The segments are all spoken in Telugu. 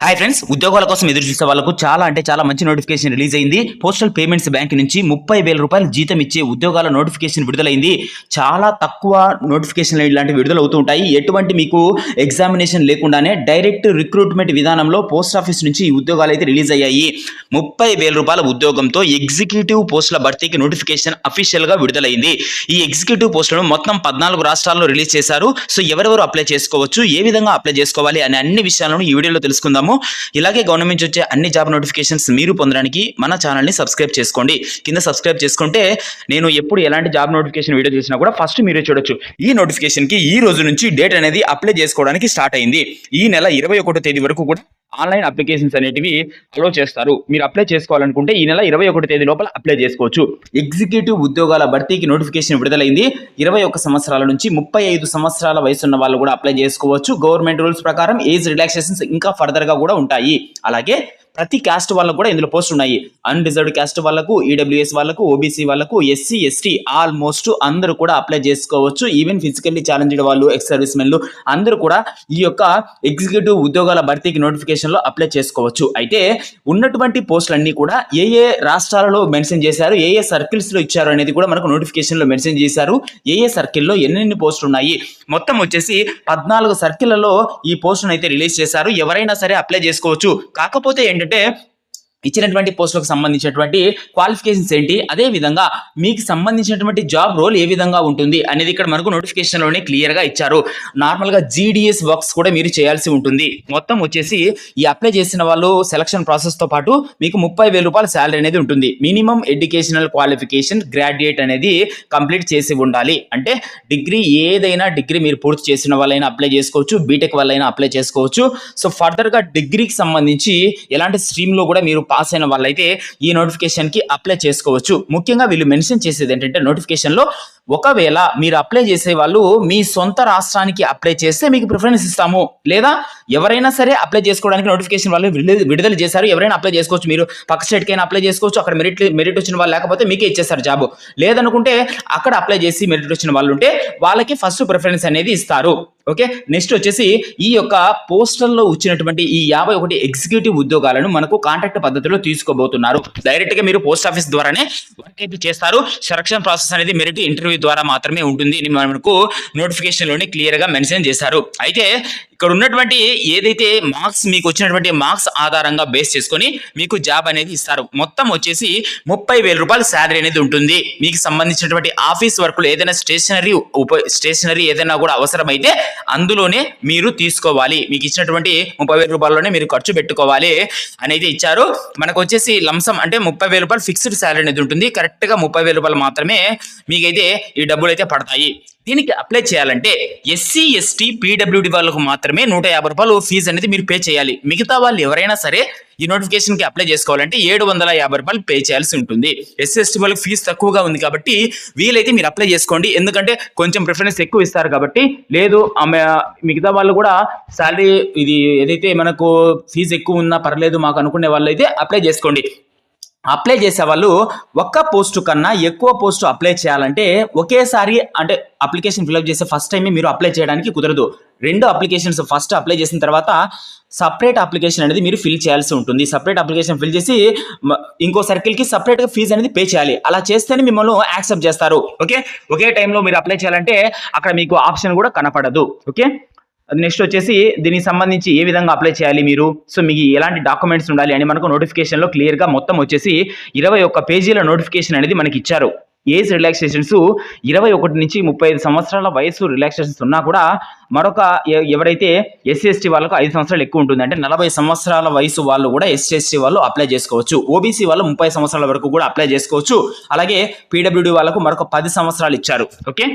హాయ్ ఫ్రెండ్స్ ఉద్యోగాల కోసం ఎదురు చూసే వాళ్ళకు చాలా అంటే చాలా మంచి నోటిఫికేషన్ రిలీజ్ అయింది. పోస్టల్ పేమెంట్స్ బ్యాంక్ నుంచి ముప్పై వేల రూపాయలు జీతం ఇచ్చే ఉద్యోగాల నోటిఫికేషన్ విడుదలైంది. చాలా తక్కువ నోటిఫికేషన్లు ఇలాంటివి విడుదల అవుతూ ఉంటాయి ఎటువంటి మీకు ఎగ్జామినేషన్ లేకుండానే డైరెక్ట్ రిక్రూట్మెంట్ విధానంలో పోస్ట్ ఆఫీస్ నుంచి ఈ ఉద్యోగాలు అయితే రిలీజ్ అయ్యాయి. ముప్పై వేల రూపాయల ఉద్యోగంతో ఎగ్జిక్యూటివ్ పోస్టుల భర్తీకి నోటిఫికేషన్ అఫీషియల్గా విడుదలైంది. ఈ ఎగ్జిక్యూటివ్ పోస్టులను మొత్తం పద్నాలుగు రాష్ట్రాల్లో రిలీజ్ చేశారు. సో ఎవరెవరు అప్లై చేసుకోవచ్చు? ఏ విధంగా అప్లై చేసుకోవాలి? అనే అన్ని విషయాలను ఈ వీడియోలో తెలుసుకుందాము. ఇలాగే గవర్నమెంట్ నుంచి వచ్చే అన్ని జాబ్ నోటిఫికేషన్స్ మీరు పొందడానికి మన ఛానల్ని సబ్స్క్రైబ్ చేసుకోండి. కింద సబ్స్క్రైబ్ చేసుకుంటే నేను ఎప్పుడు ఎలాంటి జాబ్ నోటిఫికేషన్ వీడియో చేసినా కూడా ఫస్ట్ మీరే చూడొచ్చు. ఈ నోటిఫికేషన్కి ఈ రోజు నుంచి డేట్ అనేది అప్లై చేసుకోవడానికి స్టార్ట్ అయింది. ఈ నెల ఇరవై ఒకటో తేదీ వరకు కూడా ఆన్లైన్ అప్లికేషన్స్ అనేటివి అలో చేస్తారు. మీరు అప్లై చేసుకోవాలనుకుంటే ఈ నెల ఇరవై ఒకటి తేదీ లోపల అప్లై చేసుకోవచ్చు. ఎగ్జిక్యూటివ్ ఉద్యోగాల భర్తీకి నోటిఫికేషన్ విడుదలైంది. ఇరవై ఒక్క సంవత్సరాల నుంచి ముప్పై ఐదు సంవత్సరాల వయసు ఉన్న వాళ్ళు కూడా అప్లై చేసుకోవచ్చు. గవర్నమెంట్ రూల్స్ ప్రకారం ఏజ్ రిలాక్సేషన్స్ ఇంకా ఫర్దర్గా కూడా ఉంటాయి. అలాగే ప్రతి క్యాస్ట్ వాళ్ళకు కూడా ఇందులో పోస్ట్ ఉన్నాయి. అన్రిజర్వ్డ్ క్యాస్ట్ వాళ్ళకు ఈడబ్ల్యూఎస్ వాళ్ళకు ఓబీసీ వాళ్ళకు ఎస్సీ ఎస్టీ ఆల్మోస్ట్ అందరూ కూడా అప్లై చేసుకోవచ్చు. ఈవెన్ ఫిజికల్లీ ఛాలెంజ్డ్ వాళ్ళు ఎక్స్ సర్వీస్ మెన్లు అందరూ కూడా ఈ యొక్క ఎగ్జిక్యూటివ్ ఉద్యోగాల భర్తీకి నోటిఫికేషన్లో అప్లై చేసుకోవచ్చు. అయితే ఉన్నటువంటి పోస్టులన్నీ కూడా ఏ ఏ రాష్ట్రాలలో మెన్షన్ చేశారు ఏ ఏ సర్కిల్స్లో ఇచ్చారు అనేది కూడా మనకు నోటిఫికేషన్లో మెన్షన్ చేశారు. ఏ ఏ సర్కిల్లో ఎన్నెన్ని పోస్టులు ఉన్నాయి. మొత్తం వచ్చేసి పద్నాలుగు సర్కిళ్ళలో ఈ పోస్టును అయితే రిలీజ్ చేశారు. ఎవరైనా సరే అప్లై చేసుకోవచ్చు. కాకపోతే ఏంటంటే depth ఇచ్చినటువంటి పోస్టులకు సంబంధించినటువంటి క్వాలిఫికేషన్స్ ఏంటి? అదే విధంగా మీకు సంబంధించినటువంటి జాబ్ రోల్ ఏ విధంగా ఉంటుంది అనేది ఇక్కడ మనకు నోటిఫికేషన్లోనే క్లియర్గా ఇచ్చారు. నార్మల్గా జీడిఎస్ వర్క్స్ కూడా మీరు చేయాల్సి ఉంటుంది. మొత్తం వచ్చేసి ఈ అప్లై చేసిన వాళ్ళు సెలక్షన్ ప్రాసెస్తో పాటు మీకు ముప్పై వేల రూపాయల శాలరీ అనేది ఉంటుంది. మినిమం ఎడ్యుకేషనల్ క్వాలిఫికేషన్ గ్రాడ్యుయేట్ అనేది కంప్లీట్ చేసి ఉండాలి. అంటే డిగ్రీ ఏదైనా డిగ్రీ మీరు పూర్తి చేసిన వాళ్ళైనా అప్లై చేసుకోవచ్చు. బీటెక్ వాళ్ళైనా అప్లై చేసుకోవచ్చు. సో ఫర్దర్గా డిగ్రీకి సంబంధించి ఎలాంటి స్ట్రీమ్లో కూడా మీరు పాస్ అయిన వాళ్ళైతే ఈ నోటిఫికేషన్కి అప్లై చేసుకోవచ్చు. ముఖ్యంగా వీళ్ళు మెన్షన్ చేసేది ఏంటంటే నోటిఫికేషన్లో ఒకవేళ మీరు అప్లై చేసే వాళ్ళు మీ సొంత రాష్ట్రానికి అప్లై చేస్తే మీకు ప్రిఫరెన్స్ ఇస్తాము. లేదా ఎవరైనా సరే అప్లై చేసుకోవడానికి నోటిఫికేషన్ వాళ్ళు విడుదల చేశారు ఎవరైనా అప్లై చేసుకోవచ్చు. మీరు పక్క స్టేట్కైనా అయినా అప్లై చేసుకోవచ్చు అక్కడ మెరిట్ మెరిట్ వచ్చిన వాళ్ళు లేకపోతే మీకే ఇచ్చేస్తారు జాబ్ లేదనుకుంటే అక్కడ అప్లై చేసి మెరిట్ వచ్చిన వాళ్ళు ఉంటే వాళ్ళకి ఫస్ట్ ప్రిఫరెన్స్ అనేది ఇస్తారు. ఓకే? నెక్స్ట్ వచ్చేసి ఈ యొక్క పోస్టల్లో వచ్చినటువంటి ఈ యాభై ఒకటి ఎగ్జిక్యూటివ్ ఉద్యోగాలను మనకు కాంట్రాక్ట్ పద్ధతిలో తీసుకోబోతున్నారు. డైరెక్ట్గా మీరు పోస్ట్ ఆఫీస్ ద్వారానే వర్క్ అయితే చేస్తారు. సెలక్షన్ ప్రాసెస్ అనేది మెరిట్ ఇంటర్వ్యూ ద్వారా మాత్రమే ఉంటుంది అని మనకు నోటిఫికేషన్లోనే మెన్షన్ చేశారు. అయితే ఇక్కడ ఉన్నటువంటి ఏదైతే మార్క్స్ మీకు వచ్చినటువంటి మార్క్స్ ఆధారంగా బేస్ చేసుకొని మీకు జాబ్ అనేది ఇస్తారు. మొత్తం వచ్చేసి ముప్పై వేల రూపాయల శాలరీ అనేది ఉంటుంది. మీకు సంబంధించినటువంటి ఆఫీస్ వర్క్లు ఏదైనా స్టేషనరీ ఉప స్టేషనరీ ఏదైనా కూడా అవసరమైతే అందులోనే మీరు తీసుకోవాలి. మీకు ఇచ్చినటువంటి ముప్పై వేల రూపాయల్లోనే మీరు ఖర్చు పెట్టుకోవాలి అనేది ఇచ్చారు. మనకు వచ్చేసి లంసం అంటే ముప్పై వేల రూపాయలు ఫిక్స్డ్ శాలరీ అనేది ఉంటుంది. కరెక్ట్గా ముప్పై వేల రూపాయలు మాత్రమే మీకైతే ఈ డబ్బులు అయితే పడతాయి. దీనికి అప్లై చేయాలంటే ఎస్సీ ఎస్టీ పీడబ్ల్యూడి వాళ్ళకు మాత్రమే నూట యాభై రూపాయలు ఫీజు అనేది మీరు పే చేయాలి. మిగతా వాళ్ళు ఎవరైనా సరే ఈ నోటిఫికేషన్కి అప్లై చేసుకోవాలంటే ఏడు వందల యాభై రూపాయలు పే చేయాల్సి ఉంటుంది. ఎస్సీ ఎస్టీ వాళ్ళకి ఫీజు తక్కువగా ఉంది కాబట్టి వీలైతే మీరు అప్లై చేసుకోండి. ఎందుకంటే కొంచెం ప్రిఫరెన్స్ ఎక్కువ ఇస్తారు కాబట్టి లేదు ఆమె మిగతా వాళ్ళు కూడా శాలరీ ఇది ఏదైతే మనకు ఫీజు ఎక్కువ ఉన్నా పర్లేదు మాకు అనుకునే వాళ్ళు అయితే అప్లై చేసుకోండి. అప్లై చేసే వాళ్ళు ఒక్క పోస్టు కన్నా ఎక్కువ పోస్టు అప్లై చేయాలంటే ఒకేసారి అంటే అప్లికేషన్ ఫిల్అప్ చేసే ఫస్ట్ టైమే మీరు అప్లై చేయడానికి కుదరదు. రెండు అప్లికేషన్స్ ఫస్ట్ అప్లై చేసిన తర్వాత సపరేట్ అప్లికేషన్ అనేది మీరు ఫిల్ చేయాల్సి ఉంటుంది. సపరేట్ అప్లికేషన్ ఫిల్ చేసి ఇంకో సర్కిల్కి సపరేట్గా ఫీజు అనేది పే చేయాలి. అలా చేస్తేనే మిమ్మల్ని యాక్సెప్ట్ చేస్తారు. ఓకే ఒకే టైంలో మీరు అప్లై చేయాలంటే అక్కడ మీకు ఆప్షన్ కూడా కనపడదు. ఓకే నెక్స్ట్ వచ్చేసి దీనికి సంబంధించి ఏ విధంగా అప్లై చేయాలి మీరు? సో మీకు ఎలాంటి డాక్యుమెంట్స్ ఉండాలి అని మనకు నోటిఫికేషన్లో క్లియర్గా మొత్తం వచ్చేసి ఇరవై ఒక్క పేజీల నోటిఫికేషన్ అనేది మనకి ఇచ్చారు. ఏజ్ రిలాక్సేషన్స్ ఇరవై ఒకటి నుంచి ముప్పై ఐదు సంవత్సరాల వయసు రిలాక్సేషన్స్ ఉన్నా కూడా మరొక ఎవరైతే ఎస్సీ ఎస్టీ వాళ్ళకు ఐదు సంవత్సరాలు ఎక్కువ ఉంటుంది అంటే నలభై సంవత్సరాల వయసు వాళ్ళు కూడా ఎస్సీ ఎస్టీ వాళ్ళు అప్లై చేసుకోవచ్చు. ఓబీసీ వాళ్ళు ముప్పై సంవత్సరాల వరకు కూడా అప్లై చేసుకోవచ్చు. అలాగే పీడబ్ల్యూడీ వాళ్ళకు మరొక పది సంవత్సరాలు ఇచ్చారు. ఓకే?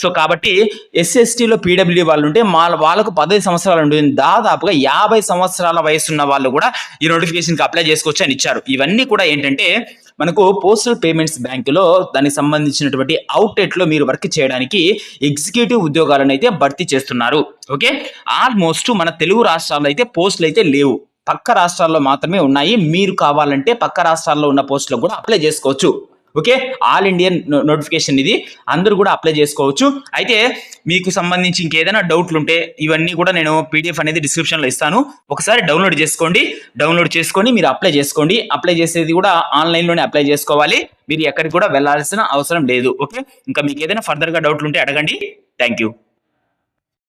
సో కాబట్టి ఎస్ఎస్టీలో పీడబ్ల్యూ వాళ్ళు ఉంటే మా వాళ్ళకు పదహైదు సంవత్సరాలు ఉంటుంది దాదాపుగా యాభై సంవత్సరాల వయసున్న వాళ్ళు కూడా ఈ నోటిఫికేషన్కి అప్లై చేసుకోవచ్చు అని ఇచ్చారు. ఇవన్నీ కూడా ఏంటంటే మనకు పోస్టల్ పేమెంట్స్ బ్యాంకులో దానికి సంబంధించినటువంటి అవుట్లెట్లో మీరు వర్క్ చేయడానికి ఎగ్జిక్యూటివ్ ఉద్యోగాలను అయితే భర్తీ చేస్తున్నారు. ఓకే? ఆల్మోస్ట్ మన తెలుగు రాష్ట్రాల్లో అయితే పోస్టులు అయితే లేవు. పక్క రాష్ట్రాల్లో మాత్రమే ఉన్నాయి. మీరు కావాలంటే పక్క రాష్ట్రాల్లో ఉన్న పోస్టులకు కూడా అప్లై చేసుకోవచ్చు. ఓకే? ఆల్ ఇండియన్ నోటిఫికేషన్ ఇది. అందరూ కూడా అప్లై చేసుకోవచ్చు. అయితే మీకు సంబంధించి ఇంకేదైనా డౌట్లు ఉంటే ఇవన్నీ కూడా నేను పీడిఎఫ్ అనేది డిస్క్రిప్షన్లో ఇస్తాను. ఒకసారి డౌన్లోడ్ చేసుకోండి. డౌన్లోడ్ చేసుకొని మీరు అప్లై చేసుకోండి. అప్లై చేసేది కూడా ఆన్లైన్లోనే అప్లై చేసుకోవాలి. మీరు ఎక్కడికి కూడా వెళ్ళాల్సిన అవసరం లేదు. ఓకే? ఇంకా మీకు ఏదైనా ఫర్దర్గా డౌట్లు ఉంటే అడగండి. Thank you